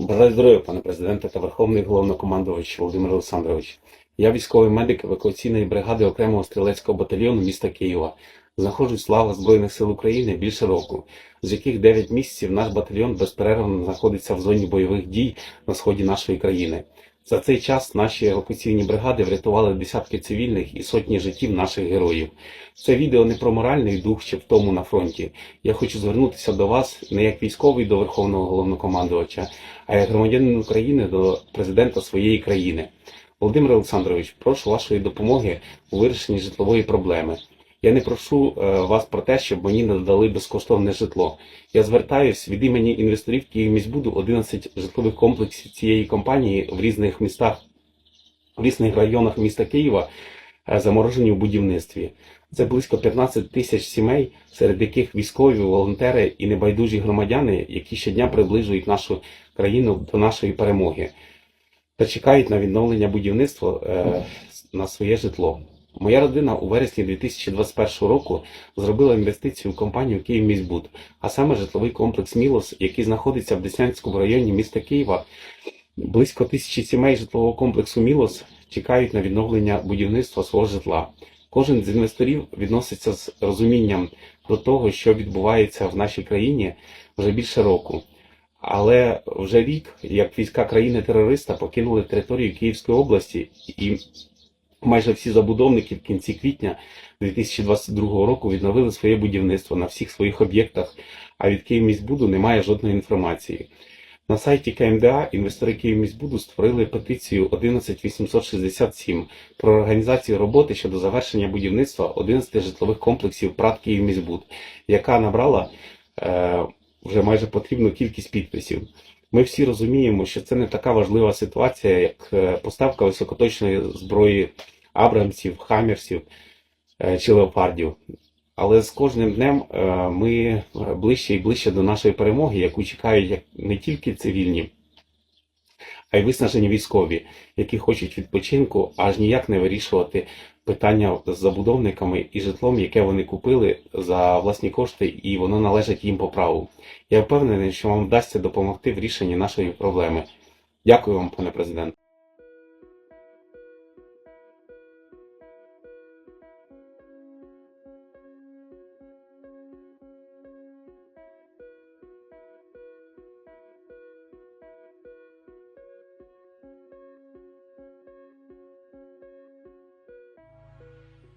Бажаю здоров'я, пане президенте та Верховний головнокомандувач Володимир Олександрович. Я військовий медик евакуаційної бригади окремого стрілецького батальйону міста Києва. Знаходжусь в лавах Збройних сил України більше року, з яких 9 місяців наш батальйон безперервно знаходиться в зоні бойових дій на сході нашої країни. За цей час наші евакуаційні бригади врятували десятки цивільних і сотні життів наших героїв. Це відео не про моральний дух чи втому на фронті. Я хочу звернутися до вас не як військовий до Верховного головнокомандувача, а як громадянин України до президента своєї країни. Володимир Олександрович, прошу вашої допомоги у вирішенні житлової проблеми. Я не прошу е, вас про те, щоб мені надали безкоштовне житло. Я звертаюсь від імені інвесторів Київміськбуду 11 житлових комплексів цієї компанії в різних містах, в різних районах міста Києва е, заморожені у будівництві. Це близько 15 тисяч сімей, серед яких військові, волонтери і небайдужі громадяни, які щодня приближують нашу країну до нашої перемоги та чекають на відновлення будівництва е, на своє житло. Моя родина у вересні 2021 року зробила інвестицію в компанію «Київміськбуд», а саме житловий комплекс «Мілос», який знаходиться в Деснянському районі міста Києва. Близько тисячі сімей житлового комплексу «Мілос» чекають на відновлення будівництва свого житла. Кожен з інвесторів відноситься з розумінням до того, що відбувається в нашій країні вже більше року. Але вже рік, як війська країни-терориста покинули територію Київської області, і майже всі забудовники в кінці квітня 2022 року відновили своє будівництво на всіх своїх об'єктах, а від Київміськбуду немає жодної інформації. На сайті КМДА інвестори Київміськбуду створили петицію 11867 про організацію роботи щодо завершення будівництва 11 житлових комплексів ПРАТ Київміськбуд, яка набрала е, вже майже потрібну кількість підписів. Ми всі розуміємо, що це не така важлива ситуація, як е, поставка високоточної зброї Абрамсів, Хаммерсів е, чи Леопардів. Але з кожним днем е, ми ближче і ближче до нашої перемоги, яку чекають не тільки цивільні, а й виснажені військові, які хочуть відпочинку, аж ніяк не вирішувати питання з забудовниками і житлом, яке вони купили за власні кошти, і воно належить їм по праву. Я впевнений, що вам вдасться допомогти в рішенні нашої проблеми. Дякую вам, пане президент.